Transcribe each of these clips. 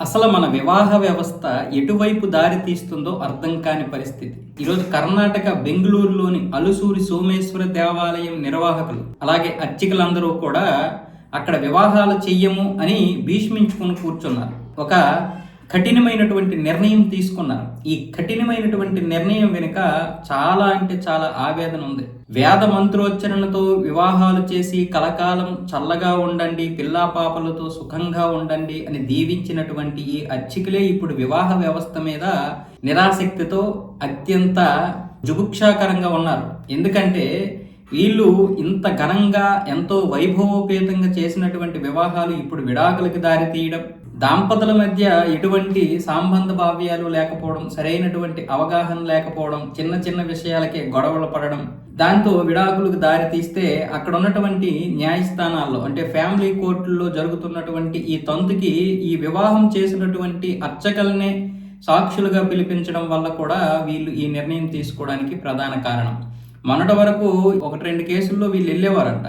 అసలు మన వివాహ వ్యవస్థ ఎటువైపు దారి తీస్తుందో అర్థం కాని పరిస్థితి. ఈరోజు కర్ణాటక బెంగళూరులోని అలుసూరి సోమేశ్వర దేవాలయం నిర్వాహకులు అలాగే అర్చకులందరూ కూడా అక్కడ వివాహాలు చెయ్యము అని భీష్మించుకుని కూర్చున్నారు. ఒక కఠినమైనటువంటి నిర్ణయం తీసుకున్నారు ఈ కఠినమైనటువంటి నిర్ణయం వెనుక చాలా అంటే చాలా ఆవేదన ఉంది. వేద మంత్రోచ్చరణతో వివాహాలు చేసి కలకాలం చల్లగా ఉండండి పిల్లా పాపలతో సుఖంగా ఉండండి అని దీవించినటువంటి ఈ అర్చికులే ఇప్పుడు వివాహ వ్యవస్థ మీద నిరాసక్తితో అత్యంత జుగుప్సాకరంగా ఉన్నారు. ఎందుకంటే వీళ్ళు ఇంత ఘనంగా ఎంతో వైభవోపేతంగా చేసినటువంటి వివాహాలు ఇప్పుడు విడాకులకు దారి తీయడం దాంపతుల మధ్య ఎటువంటి సంబంధ భావ్యాలు లేకపోవడం సరైనటువంటి అవగాహన లేకపోవడం చిన్న చిన్న విషయాలకే గొడవలు పడడం దాంతో విడాకులకు దారి తీస్తే అక్కడ ఉన్నటువంటి న్యాయస్థానాల్లో అంటే ఫ్యామిలీ కోర్టుల్లో జరుగుతున్నటువంటి ఈ తంతుకి ఈ వివాహం చేసినటువంటి అర్చకల్నే సాక్షులుగా పిలిపించడం వల్ల కూడా వీళ్ళు ఈ నిర్ణయం తీసుకోవడానికి ప్రధాన కారణం. మొన్నటి వరకు ఒకటి రెండు కేసుల్లో వీళ్ళు వెళ్ళేవారంట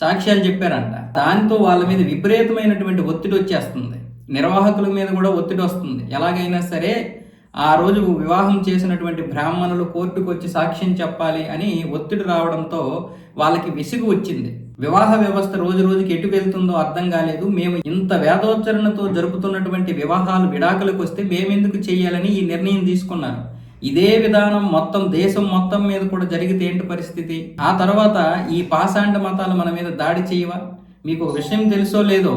సాక్ష్యాలు చెప్పారంట. దాంతో వాళ్ళ మీద విపరీతమైనటువంటి ఒత్తిడి వచ్చేస్తుంది. నిర్వాహకుల మీద కూడా ఒత్తిడి వస్తుంది. ఎలాగైనా సరే ఆ రోజు వివాహం చేసినటువంటి బ్రాహ్మణులు కోర్టుకు వచ్చి సాక్ష్యం చెప్పాలి అని ఒత్తిడి రావడంతో వాళ్ళకి విసుగు వచ్చింది. వివాహ వ్యవస్థ రోజు రోజుకి ఎటు వెళ్తుందో అర్థం కాలేదు. మేము ఇంత వేదోచ్చరణతో జరుపుతున్నటువంటి వివాహాలు విడాకులకు వస్తే మేమెందుకు చేయాలని ఈ నిర్ణయం తీసుకున్నారు. ఇదే విధానం మొత్తం దేశం మొత్తం మీద కూడా జరిగితే ఏంటి పరిస్థితి? ఆ తర్వాత ఈ పాషాండ మతాలు మన మీద దాడి చేయవా? మీకు ఒక విషయం తెలుసో లేదో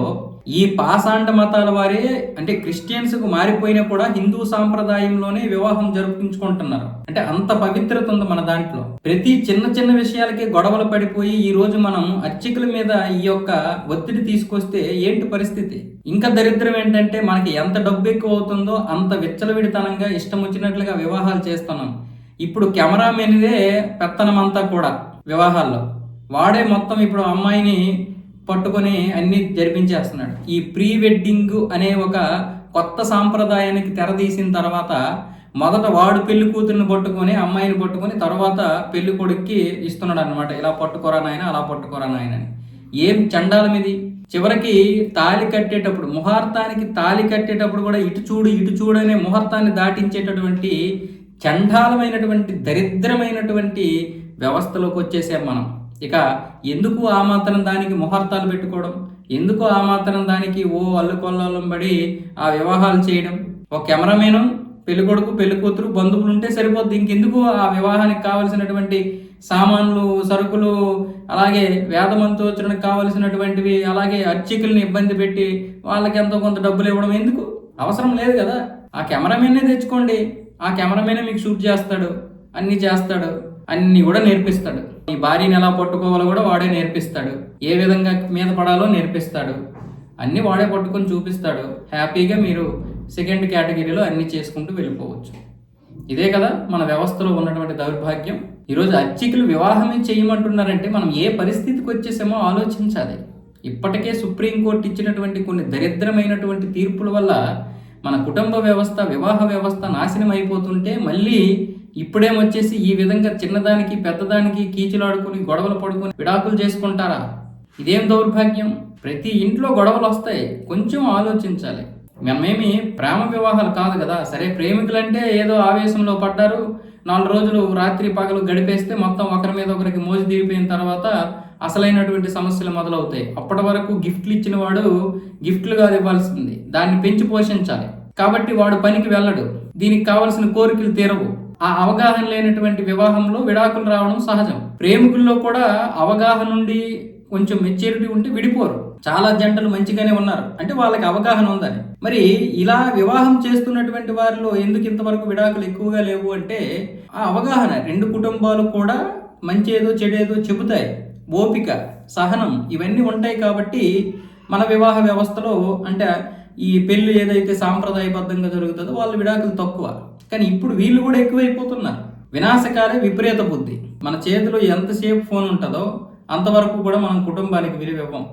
ఈ పాసాండ మతాల వారే అంటే క్రిస్టియన్స్కు మారిపోయినా కూడా హిందూ సాంప్రదాయంలోనే వివాహం జరుపుకుంటున్నారు. అంటే అంత పవిత్రత ఉంది మన దాంట్లో. ప్రతి చిన్న చిన్న విషయాలకి గొడవలు పడిపోయి ఈ రోజు మనం అర్చకుల మీద ఈ యొక్క ఒత్తిడి తీసుకొస్తే ఏంటి పరిస్థితి? ఇంకా దరిద్రం ఏంటంటే మనకి ఎంత డబ్బు ఎక్కువ అవుతుందో అంత విచ్చలవిడితనంగా ఇష్టం వచ్చినట్లుగా వివాహాలు చేస్తున్నాం. ఇప్పుడు కెమెరామెన్దే పెత్తనం అంతా కూడా వివాహాల్లో. వాడే మొత్తం ఇప్పుడు అమ్మాయిని పట్టుకొని అన్ని జరిపించేస్తున్నాడు. ఈ ప్రీ వెడ్డింగ్ అనే ఒక కొత్త సాంప్రదాయానికి తెరదీసిన తర్వాత మొదట వాడు పెళ్ళి కూతురిని పట్టుకొని అమ్మాయిని పట్టుకొని తర్వాత పెళ్ళి కొడుక్కి ఇస్తున్నాడు అనమాట ఇలా పట్టుకోరా నాయన అలా పట్టుకోరా నాయన అని. ఏం చండాలం ఇది చివరికి తాలి కట్టేటప్పుడు ముహూర్తానికి తాలి కట్టేటప్పుడు కూడా ఇటు చూడు ఇటు చూడు అనే ముహూర్తాన్ని దాటించేటటువంటి చండాలమైనటువంటి దరిద్రమైనటువంటి వ్యవస్థలోకి వచ్చేసాం మనం. ఇక ఎందుకు ఆ మాత్రం దానికి ముహూర్తాలు పెట్టుకోవడం? ఎందుకు ఆ మాత్రం దానికి ఓ అల్లుకొల్లం పడి ఆ వివాహాలు చేయడం? ఒక కెమెరామేను పెళ్ళి కొడుకు పెళ్ళి కూతురు బంధువులు ఉంటే సరిపోద్ది. ఇంకెందుకు ఆ వివాహానికి కావలసినటువంటి సామాన్లు సరుకులు అలాగే వేదమంతోచరణకు కావలసినటువంటివి అలాగే అర్చకుల్ని ఇబ్బంది పెట్టి వాళ్ళకి ఎంతో కొంత డబ్బులు ఇవ్వడం ఎందుకు? అవసరం లేదు కదా. ఆ కెమెరామెన్నే తెచ్చుకోండి. ఆ కెమెరామెనే మీకు షూట్ చేస్తాడు. అన్నీ చేస్తాడు. అన్ని కూడా నేర్పిస్తాడు. నీ భార్యని ఎలా పట్టుకోవాలో కూడా వాడే నేర్పిస్తాడు. ఏ విధంగా మీద పడాలో నేర్పిస్తాడు. అన్ని వాడే పట్టుకొని చూపిస్తాడు. హ్యాపీగా మీరు సెకండ్ కేటగిరీలో అన్ని చేసుకుంటూ వెళ్ళిపోవచ్చు. ఇదే కదా మన వ్యవస్థలో ఉన్నటువంటి దౌర్భాగ్యం. ఈరోజు అర్చకులు వివాహమే చేయమంటున్నారంటే మనం ఏ పరిస్థితికి వచ్చేసామో ఆలోచించాలి. ఇప్పటికే సుప్రీంకోర్టు ఇచ్చినటువంటి కొన్ని దరిద్రమైనటువంటి తీర్పుల వల్ల మన కుటుంబ వ్యవస్థ వివాహ వ్యవస్థ నాశనం అయిపోతుంటే మళ్ళీ ఇప్పుడేమొచ్చేసి ఈ విధంగా చిన్నదానికి పెద్దదానికి కీచులాడుకుని గొడవలు పడుకుని విడాకులు చేసుకుంటారా? ఇదేం దౌర్భాగ్యం? ప్రతి ఇంట్లో గొడవలు వస్తాయి. కొంచెం ఆలోచించాలి. మనమేమి ప్రేమ వివాహాలు కాదు కదా. సరే ప్రేమికులంటే ఏదో ఆవేశంలో పడ్డారు. నాలుగు రోజులు రాత్రి పగలు గడిపేస్తే మొత్తం ఒకరి మీద ఒకరికి మోజు దిగిపోయిన తర్వాత అసలైనటువంటి సమస్యలు మొదలవుతాయి. అప్పటి వరకు గిఫ్ట్లు ఇచ్చిన వాడు గిఫ్ట్లు కాదు ఇవ్వాల్సింది. దాన్ని పెంచి పోషించాలి. కాబట్టి వాడు పనికి వెళ్ళడు. దీనికి కావలసిన కోరికలు తీరవు. ఆ అవగాహన లేనటువంటి వివాహంలో విడాకులు రావడం సహజం. ప్రేమికుల్లో కూడా అవగాహన నుండి కొంచెం మెచ్యూరిటీ ఉంటే విడిపోరు. చాలా జంటలు మంచిగానే ఉన్నారు. అంటే వాళ్ళకి అవగాహన ఉందని. మరి ఇలా వివాహం చేస్తున్నటువంటి వారిలో ఎందుకు ఇంతవరకు విడాకులు ఎక్కువగా లేవు అంటే ఆ అవగాహన రెండు కుటుంబాలు కూడా మంచి ఏదో చెడేదో చెబుతాయి. ఓపిక సహనం ఇవన్నీ ఉంటాయి కాబట్టి మన వివాహ వ్యవస్థలో అంటే ఈ పెళ్ళి ఏదైతే సాంప్రదాయబద్ధంగా జరుగుతుందో వాళ్ళ విడాకులు తక్కువ. కానీ ఇప్పుడు వీళ్ళు కూడా ఎక్కువైపోతున్నారు. వినాశకాలే విపరీత బుద్ధి. మన చేతిలో ఎంతసేపు ఫోన్ ఉంటుందో అంతవరకు కూడా మనం కుటుంబానికి విలువ ఇవ్వం.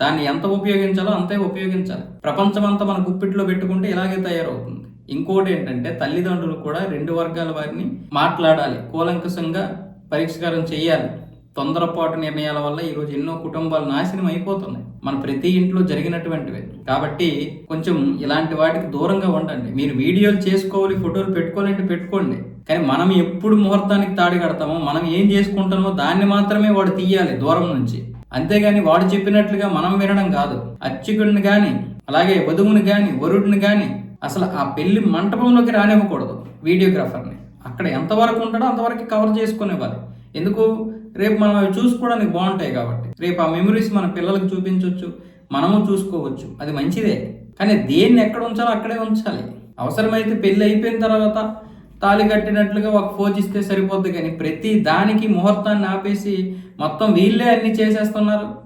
దాన్ని ఎంత ఉపయోగించాలో అంతే ఉపయోగించాలి. ప్రపంచం అంతా మన గుప్పిట్లో పెట్టుకుంటే ఇలాగే తయారవుతుంది. ఇంకోటి ఏంటంటే తల్లిదండ్రులు కూడా రెండు వర్గాల వారిని మాట్లాడాలి. కూలంకషంగా పరిష్కారం చేయాలి. తొందరపాటు నిర్ణయాల వల్ల ఈరోజు ఎన్నో కుటుంబాలు నాశనం అయిపోతున్నాయి. మన ప్రతి ఇంట్లో జరిగినటువంటివి. కాబట్టి కొంచెం ఇలాంటి వాటికి దూరంగా ఉండండి. మీరు వీడియోలు చేసుకోవాలి ఫోటోలు పెట్టుకోవాలంటే పెట్టుకోండి. కానీ మనం ఎప్పుడు ముహూర్తానికి తాడి కడతామో మనం ఏం చేసుకుంటామో దాన్ని మాత్రమే వాడు తీయాలి దూరం నుంచి. అంతేగాని వాడు చెప్పినట్లుగా మనం వినడం కాదు. అర్చకుడిని గాని అలాగే వధువుని గాని వరుడిని గాని అసలు ఆ పెళ్ళి మంటపంలోకి రానివ్వకూడదు. వీడియోగ్రాఫర్ని. అక్కడ ఎంతవరకు ఉంటాడో అంతవరకు కవర్ చేసుకునేవాలి ఎందుకు? రేపు మనం అవి చూసుకోవడానికి బాగుంటాయి కాబట్టి. రేపు ఆ మెమరీస్ మన పిల్లలకు చూపించవచ్చు మనము చూసుకోవచ్చు. అది మంచిదే. కానీ దేన్ని ఎక్కడ ఉంచాలో అక్కడే ఉంచాలి. అవసరమైతే పెళ్ళి అయిపోయిన తర్వాత తాళి కట్టినట్లుగా ఒక ఫోజ్ ఇస్తే సరిపోద్ది కానీ ప్రతి దానికి ముహూర్తాన్ని ఆపేసి మొత్తం వీళ్ళే అన్ని చేసేస్తున్నారు.